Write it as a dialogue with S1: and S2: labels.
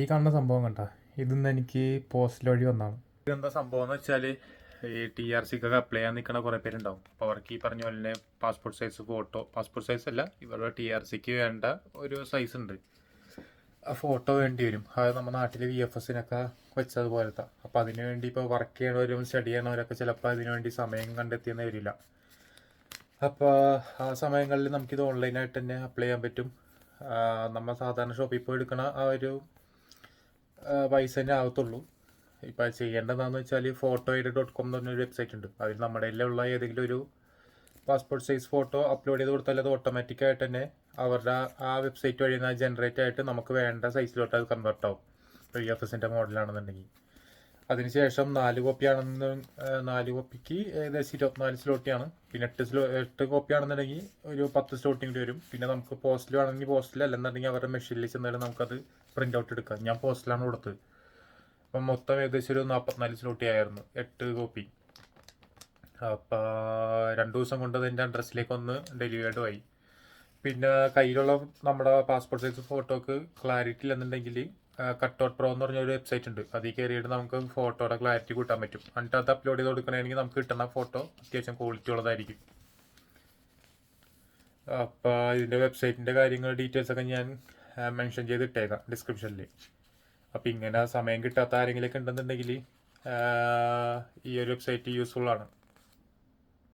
S1: ഈ കാണുന്ന സംഭവം കണ്ട? ഇതിന്ന് എനിക്ക് പോസ്റ്റിൽ വഴി വന്നാണ് ഇതെന്താ സംഭവം എന്ന് വെച്ചാൽ ഈ ടി ആർ സിക്കൊക്കെ അപ്ലൈ ചെയ്യാൻ നിൽക്കുന്ന കുറേ പേരുണ്ടാവും. അപ്പോൾ അവർക്ക് ഈ പറഞ്ഞ പോലെ തന്നെ passport size photo passport size അല്ല ഇവരുടെ ടി ആർ സിക്ക് വേണ്ട ഒരു സൈസ് ഉണ്ട്. ആ ഫോട്ടോ വേണ്ടി വരും. അത് നമ്മുടെ നാട്ടിൽ വി എഫ് എസിനൊക്കെ വെച്ചതുപോലത്തെ അപ്പോൾ അതിനു വേണ്ടി ഇപ്പോൾ വർക്ക് ചെയ്യണവരും സ്റ്റഡി ചെയ്യണവരൊക്കെ ചിലപ്പോൾ അതിന് വേണ്ടി സമയം കണ്ടെത്തിയെന്ന് വരില്ല. അപ്പോൾ ആ സമയങ്ങളിൽ നമുക്കിത് ഓൺലൈനായിട്ട് തന്നെ അപ്ലൈ ചെയ്യാൻ പറ്റും. നമ്മൾ സാധാരണ ഷോപ്പിൽ പോയി എടുക്കണ ആ ഒരു പൈസ തന്നെ ആകത്തുള്ളൂ. ഇപ്പം ചെയ്യേണ്ടതെന്ന് വെച്ചാൽ ഫോട്ടോ എയ്ഡ് ഡോട്ട് കോം എന്ന് പറഞ്ഞൊരു വെബ്സൈറ്റ് ഉണ്ട്. അതിൽ നമ്മുടെ ഉള്ള ഏതെങ്കിലും ഒരു പാസ്പോർട്ട് സൈസ് ഫോട്ടോ അപ്ലോഡ് ചെയ്ത് കൊടുത്താൽ അത് ഓട്ടോമാറ്റിക് ആയിട്ട് തന്നെ അവരുടെ ആ- ആ വെബ്സൈറ്റ് വഴി ജനറേറ്റ് ആയിട്ട് നമുക്ക് വേണ്ട സൈസിലോട്ട് അത് കൺവേർട്ട് ആവും. ഇ എഫ് എസിന്റെ മോഡലാണെന്നുണ്ടെങ്കിൽ അതിനുശേഷം നാല് കോപ്പി ആണെന്ന് നാല് കോപ്പിക്ക് ഏകദേശം ഇരുപത്തിനാല് സ്ലോട്ടിയാണ്. പിന്നെ എട്ട് സ്ലോ എട്ട് കോപ്പിയാണെന്നുണ്ടെങ്കിൽ ഒരു പത്ത് സ്ലോട്ടിങ് കൂടി വരും. പിന്നെ നമുക്ക് പോസ്റ്റിൽ ആണെങ്കിൽ പോസ്റ്റിൽ അല്ലെന്നുണ്ടെങ്കിൽ അവരുടെ മെഷീനിൽ ചെന്നാലും നമുക്കത് പ്രിന്റ് ഔട്ട് എടുക്കാം. ഞാൻ പോസ്റ്റിലാണ് കൊടുത്തത്. അപ്പം മൊത്തം ഏകദേശം ഒരു നാൽപ്പത്തിനാല് സ്ലോട്ടി ആയിരുന്നു എട്ട് കോപ്പി. അപ്പോൾ രണ്ട് ദിവസം കൊണ്ട് അതിന്റെ അഡ്രസ്സിലേക്ക് ഒന്ന് ഡെലിവേർഡും ആയി. പിന്നെ കയ്യിലുള്ള നമ്മുടെ പാസ്പോർട്ട് സൈസ് ഫോട്ടോക്ക് ക്ലാരിറ്റി ഇല്ലെന്നുണ്ടെങ്കിൽ കട്ട് ഔട്ട് പ്രോ എന്ന് പറഞ്ഞ ഒരു വെബ്സൈറ്റ് ഉണ്ട്. അതിൽ കയറിയിട്ട് നമുക്ക് ഫോട്ടോയുടെ ക്ലാരിറ്റി കൂട്ടാൻ പറ്റും. എന്നിട്ട് അത് അപ്ലോഡ് ചെയ്ത് കൊടുക്കണമെങ്കിൽ നമുക്ക് കിട്ടുന്ന ഫോട്ടോ അത്യാവശ്യം ക്വാളിറ്റി ഉള്ളതായിരിക്കും. അപ്പോൾ ഇതിന്റെ വെബ്സൈറ്റിന്റെ കാര്യങ്ങൾ ഡീറ്റെയിൽസ് ഒക്കെ ഞാൻ മെൻഷൻ ചെയ്ത് ഇട്ടേക്കാം ഡിസ്ക്രിപ്ഷനിൽ അപ്പോൾ ഇങ്ങനെ സമയം കിട്ടാത്ത ആരെങ്കിലുമൊക്കെ ഉണ്ടെന്നുണ്ടെങ്കിൽ ഈ ഒരു വെബ്സൈറ്റ് യൂസ്ഫുൾ ആണ്.